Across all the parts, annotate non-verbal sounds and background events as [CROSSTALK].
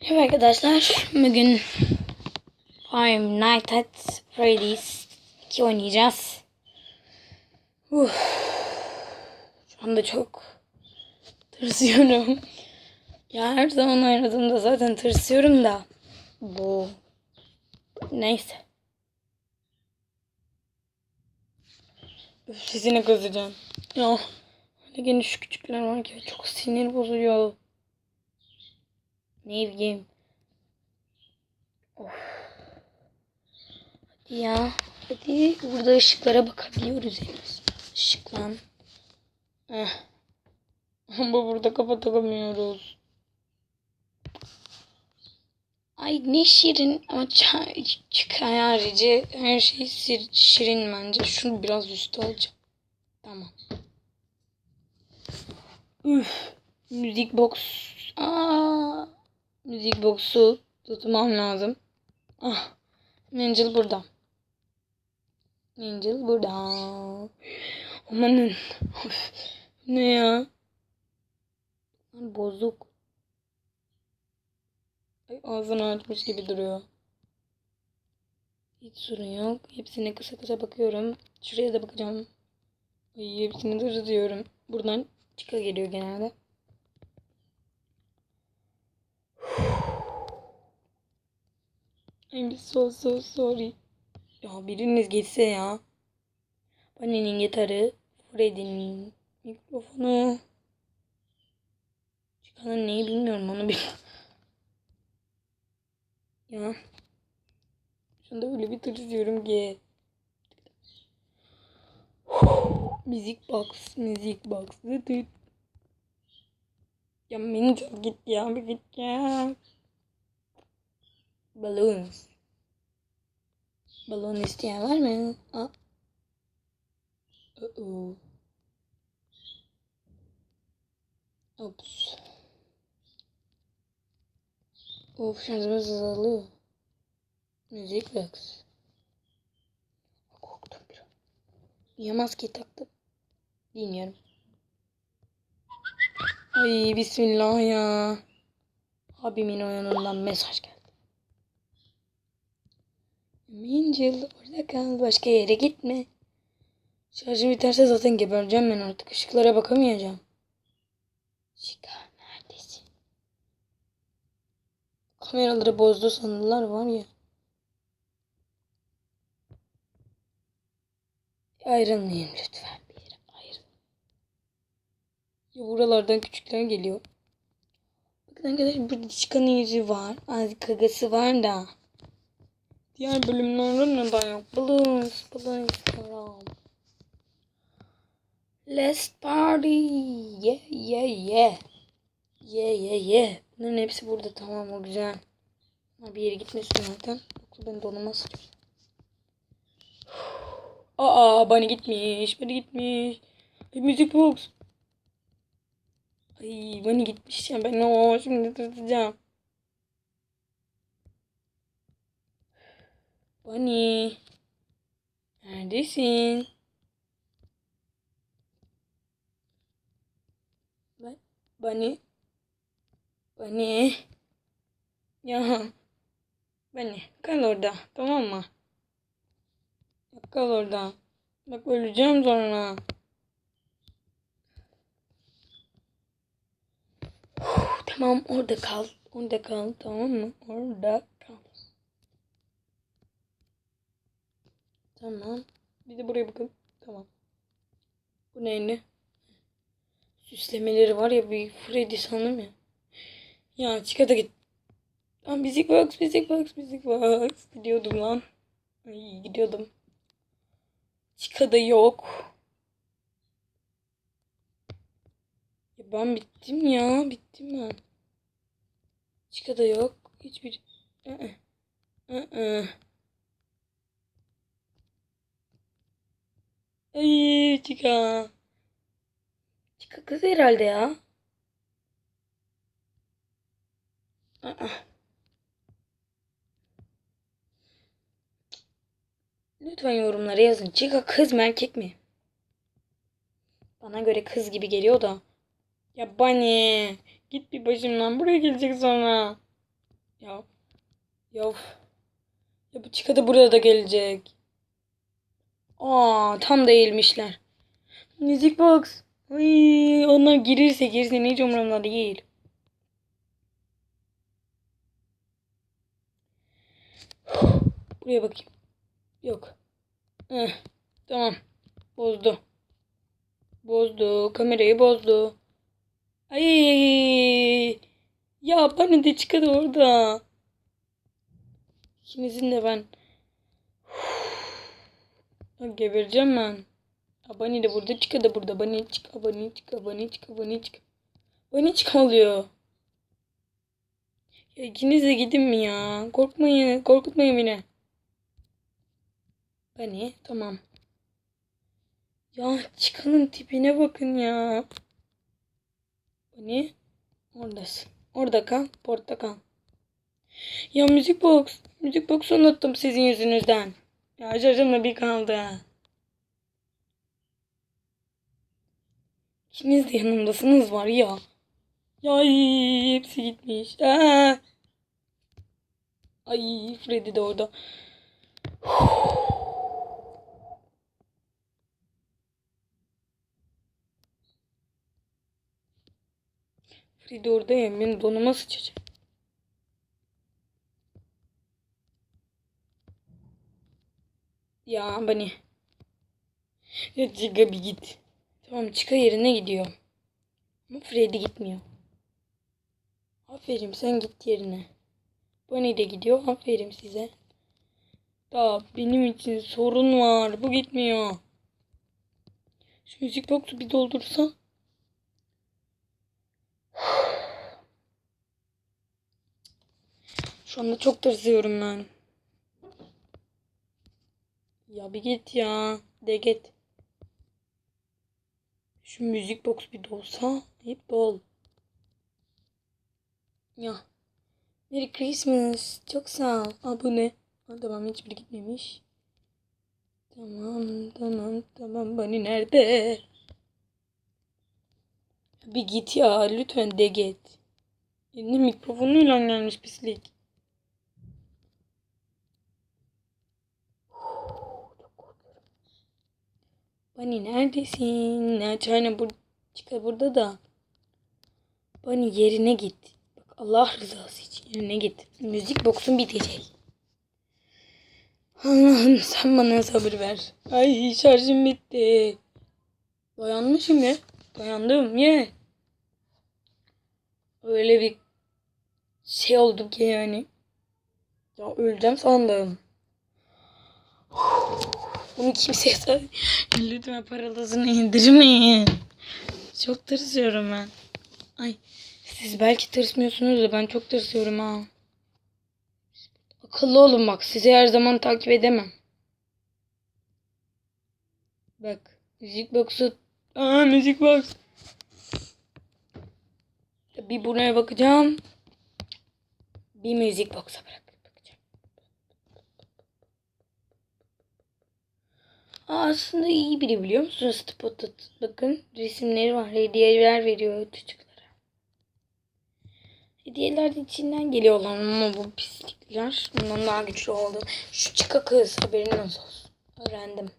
Merhaba arkadaşlar. Bugün Five Nights at Freddy's 2 oynayacağız. Uf. Şu anda çok tırsıyorum. Ya her zaman oynadığımda zaten tırsıyorum da. Bu. Neyse. Üf, Sesini kızacağım. Ya. Hani gene şu küçükler var ki çok sinir bozuyor. Ne bileyim. Of. Hadi ya. Hadi burada ışıklara bakabiliyoruz henüz. Işıklan. Eh. Ama [LAUGHS] burada kafa takamıyoruz. Ay ne şirin ama çay çıkar harici her şey şirin bence. Şunu biraz üstü alacağım. Tamam. Üf. Müzik box. Aa. Müzik boxu tutmam lazım. Ah. Angel burada. Angel burada. Amanın. Ne ya? Bozuk. Ay, ağzını açmış gibi duruyor. Hiç sorun yok. Hepsine kısa kısa bakıyorum. Şuraya da bakacağım. Ay, hepsini de tutuyorum. Buradan çıka geliyor genelde. I'm so so sorry. Ya biriniz gitse ya. Annenin gitarı, Freddy'nin mikrofonu. Çıkanın neyi bilmiyorum onu bil. ya. Şunda öyle bir tırsıyorum ki. müzik box, müzik box. Ya beni çok git ya, bir git ya. Balloons. Balon isteyen var mı? Aa. Uh -oh. Ops. Of şarjımız azalıyor. Müzik box. Korktum bir an. Niye maske taktım? Bilmiyorum. Ay bismillah ya. Abimin oyunundan mesaj geldi. Angel orada kal. Başka yere gitme. Şarjım biterse zaten gebereceğim ben artık. Işıklara bakamayacağım. Chica neredesin? Kameraları bozdu sandılar var ya. Ayrılmayayım lütfen bir yere ayrıl. Ya buralardan küçükler geliyor. Bakın arkadaşlar burada çıkanın yüzü var. Az kagası var da. Diğer bölümlerin neden yok? Balloons, balloons istiyorum. Let's party. Yeah, yeah, yeah. Yeah, yeah, yeah. Bunların hepsi burada tamam o güzel. Ama bir yere gitmesin zaten. Yoksa ben donuma sıçıyor. Aa bana gitmiş. Bana gitmiş. Ay, müzik box. Ay bana gitmiş ya. Ben o şimdi tutacağım. Bunny. Neredesin? Bunny. Bunny. Ya. Bunny. Kal orada. Tamam mı? Kal orada. Bak öleceğim sonra. Uf, tamam orada kal. Orada kal. Tamam mı? Orada kal. Tamam. Bir de buraya bakın. Tamam. Bu neydi? Süslemeleri var ya bir Freddy sandım ya. Ya çıka da git. Lan müzik box, müzik box, müzik box. Gidiyordum lan. Ay gidiyordum. Çıka da yok. Ya ben bittim ya. Bittim ben. Çıka da yok. Hiçbir... Aa. Aa. Ay Chica. Chica kız herhalde ya. Aa. Lütfen yorumlara yazın. Chica kız mı erkek mi? Bana göre kız gibi geliyor da. Ya Bunny. Git bir başımdan. Buraya gelecek sonra. Ya. Ya. Ya bu Chica da burada gelecek. Aa tam da eğilmişler. Müzik box. Ay, onlar girirse girsin hiç umurumda değil. Buraya bakayım. Yok. Eh, tamam. Bozdu. Bozdu. Kamerayı bozdu. Ay. Ya bana de çıkadı orada. İkinizin de ben. Gebereceğim ben. Abani de burada, çıka da burada. Abani çık, abani çık, abani çık, abani çık. Abani çık oluyor. Ya ikiniz de gidin mi ya? Korkmayın, korkutmayın beni. Bani, tamam. Ya çıkanın tipine bakın ya. Bani, oradasın. Orada kal, portakal. Ya müzik box, müzik box'u unuttum sizin yüzünüzden. Ya şaşırma bir kaldı. İkiniz de yanımdasınız var ya. Ya hepsi gitmiş. Aa. Ay Freddy de orada. Freddy orada ya benim donuma sıçacak. Ya bani. Ya Ciga bir git. Tamam Chica yerine gidiyor. Ama Freddy gitmiyor. Aferin sen git yerine. Bunny de gidiyor. Aferin size. Da benim için sorun var. Bu gitmiyor. Şu müzik box'u bir doldursa. Şu anda çok tırsıyorum ben. Ya bir git ya. De git. Şu müzik box bir dolsa hep dol. Ya. Merry Christmas. Çok sağ ol. Aa bu ne? Aa, tamam hiçbiri gitmemiş. Tamam tamam tamam. Bani nerede? Bir git ya. Lütfen de git. Eline mikrofonuyla gelmiş pislik. Bani neredesin? Açayna bur çıkar burada da. Bani yerine git. Bak Allah rızası için yerine git. Müzik boksun bitecek. Allah'ım sen bana sabır ver. Ay şarjım bitti. Dayanmışım ya. Dayandım ye. Öyle bir şey oldu ki yani. Ya öleceğim sandım. Bunu kimseye [LAUGHS] söyle. Lütfen paralasını indirmeyin. Çok tırsıyorum ben. Ay siz belki tırsmıyorsunuz da ben çok tırsıyorum ha. Akıllı olun bak sizi her zaman takip edemem. Bak müzik box'u. Aa müzik box. Bir buraya bakacağım. Bir müzik box'a bırak. bakacağım. Aslında iyi biri biliyor musunuz Spotted? Bakın resimleri var. Hediyeler veriyor çocuklara. Hediyeler de içinden geliyorlar ama bu pislikler ondan daha güçlü oldu. Şu çıka kız haberiniz olsun. Öğrendim.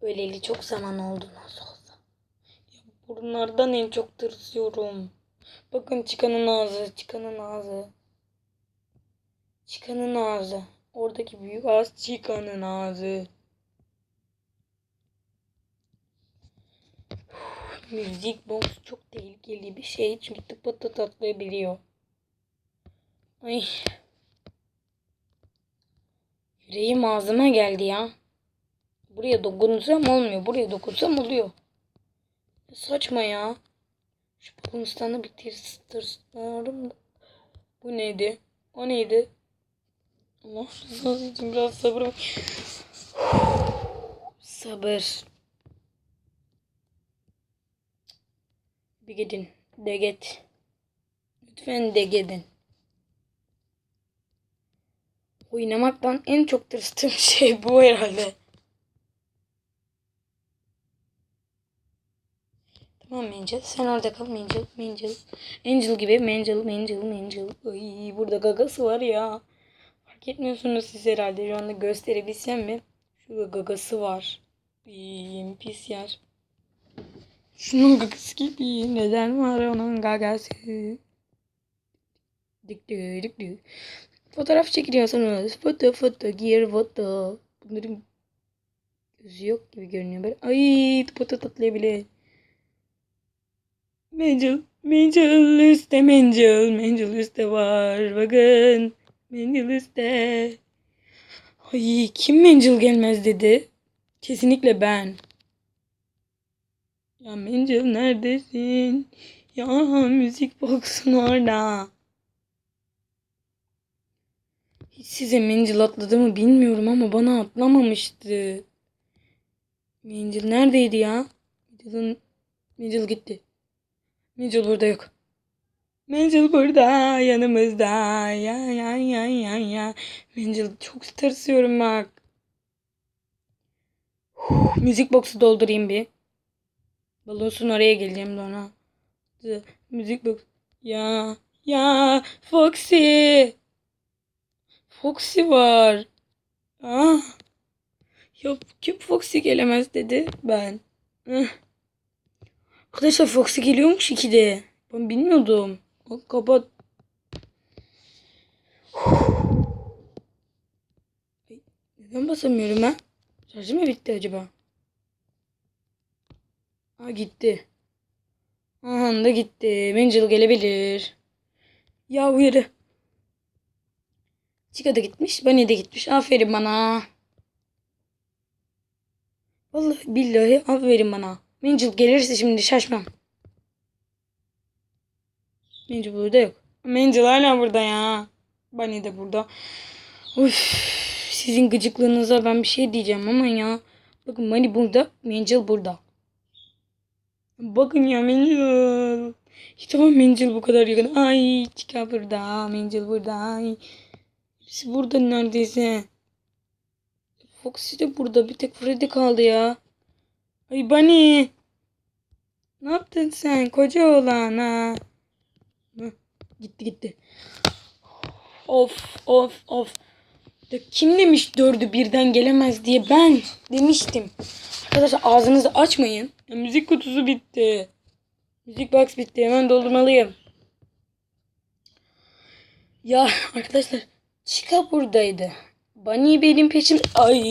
Öleli çok zaman oldu nasıl olsa. Ya bunlardan en çok tırsıyorum. Bakın çıkanın ağzı, çıkanın ağzı. Çıkanın ağzı. Oradaki büyük ağız çıkanın ağzı. Müzik box çok tehlikeli bir şey çünkü tıpatat atlayabiliyor. Ay. Yüreğim ağzıma geldi ya. Buraya dokunsam olmuyor. Buraya dokunsam oluyor. Saçma ya. Şu tırslarım da. Bu neydi? O neydi? Allah rızası için biraz sabır. Sabır. Bir gidin. De git. Lütfen de gidin. Oynamaktan en çok tırstığım [LAUGHS] şey bu herhalde. Tamam Angel. Sen orada kal Angel. Angel. Angel gibi. Angel, Angel, Angel. Ay burada gagası var ya. Fark etmiyorsunuz siz herhalde. Şu anda gösterebilsem mi? Şurada gagası var. İyiyim pis yer. Şunun gagası gibi. Neden var onun gagası? Dik dik dik dik. Fotoğraf çekiliyorsunuz. Foto foto gir foto. Bunların gözü yok gibi görünüyor. Böyle. Ay foto tatlayabilir. Mencil, Mencil üstte Mencil, Mencil üstte var bakın. Mencil üstte. Ay kim Mencil gelmez dedi. Kesinlikle ben. Ya Mencil neredesin? Ya müzik box'un orada. Hiç size Mencil atladı mı bilmiyorum ama bana atlamamıştı. Mencil neredeydi ya? Mencil'in... Mencil gitti. Mencil burada yok. Mencil burada yanımızda. Ya ya ya ya ya. Mencil çok tırsıyorum bak. Huh, müzik boxu doldurayım bir. Balonsun oraya geleceğim sonra. Z- Müzik box. Ya ya Foxy. Foxy var. Ah. Ya kim Foxy gelemez dedi ben. Eh. Arkadaşlar Foxy geliyormuş 2'de. Ben bilmiyordum. Kapat. Neden basamıyorum ha? Şarjı mı bitti acaba? Ha gitti. Aha da gitti. Mencil gelebilir. Ya uyarı. Chica da gitmiş. Bunny de gitmiş. Aferin bana. Vallahi billahi aferin bana. Mencil gelirse şimdi şaşmam. Mencil burada yok. Mencil hala burada ya. Bunny de burada. Uf, sizin gıcıklığınıza ben bir şey diyeceğim ama ya. Bakın Bunny burada, Mencil burada. Bakın ya Mencil. İşte tamam Mencil bu kadar yakın. Ay Chica burada, Mencil burada. Ay. Hepsi burada neredeyse. Foxy de burada. Bir tek Freddy kaldı ya. Ay Bunny. Ne yaptın sen koca oğlan ha? Gitti gitti. Of of of. Ya kim demiş dördü birden gelemez diye ben demiştim. Arkadaşlar ağzınızı açmayın. Ya müzik kutusu bitti. Müzik box bitti. Hemen doldurmalıyım. Ya arkadaşlar Chica buradaydı. Bunny benim peşim... Ay.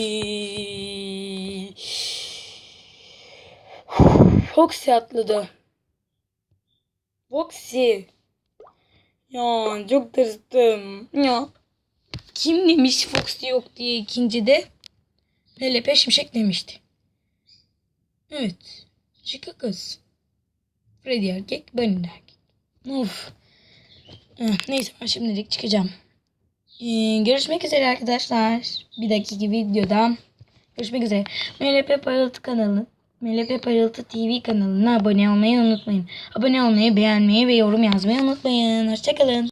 Foxy atladı. Foxy. Ya çok tırstım. Ya. Kim demiş Foxy yok diye ikincide? Lelepe Şimşek demişti. Evet. Chica kız. Freddy erkek, Bunny erkek. Of. Eh, Neyse ben şimdilik çıkacağım. Ee, görüşmek üzere arkadaşlar. Bir dakika videoda. Görüşmek üzere. MLP Parıltı kanalı. MLP Parıltı TV kanalına abone olmayı unutmayın. Abone olmayı, beğenmeyi ve yorum yazmayı unutmayın. Hoşçakalın.